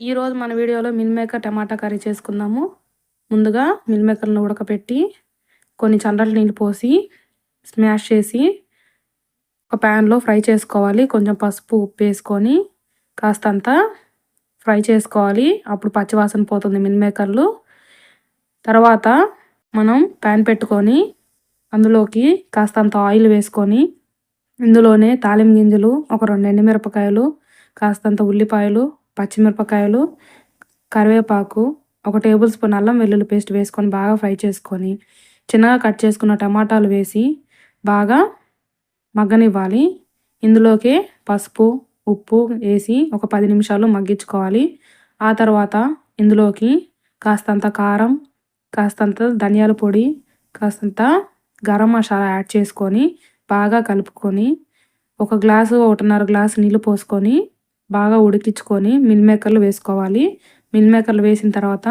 ఈరోజు మన వీడియోలో మిల్ మేకర్ టమాటా కర్రీ చేసుకుందాము. ముందుగా మిల్ మేకర్లను ఉడకపెట్టి కొన్ని చండ్రలు నీళ్ళు పోసి స్మాష్ చేసి ఒక ప్యాన్లో ఫ్రై చేసుకోవాలి. కొంచెం పసుపు ఉప్పు వేసుకొని కాస్తంత ఫ్రై చేసుకోవాలి. అప్పుడు పచ్చివాసన పోతుంది మిల్ మేకర్లు. తర్వాత మనం ప్యాన్ పెట్టుకొని అందులోకి కాస్తంత ఆయిల్ వేసుకొని ఇందులోనే తాలిం గింజలు ఒక రెండు ఎండుమిరపకాయలు కాస్తంత ఉల్లిపాయలు పచ్చిమిరపకాయలు కరివేపాకు ఒక టేబుల్ స్పూన్ అల్లం వెల్లుల్లి పేస్ట్ వేసుకొని బాగా ఫ్రై చేసుకొని చిన్నగా కట్ చేసుకున్న టమాటాలు వేసి బాగా మగ్గనివ్వాలి. ఇందులోకి పసుపు ఉప్పు వేసి ఒక పది నిమిషాలు మగ్గించుకోవాలి. ఆ తర్వాత ఇందులోకి కాస్తంత కారం కాస్తంత ధనియాల పొడి కాస్తంత గరం మసాలా యాడ్ చేసుకొని బాగా కలుపుకొని ఒక గ్లాసు ఒకటిన్నర గ్లాసు నీళ్ళు పోసుకొని బాగా ఉడికించుకొని మిల్ మేకర్లు వేసుకోవాలి. మిల్ మేకర్లు వేసిన తర్వాత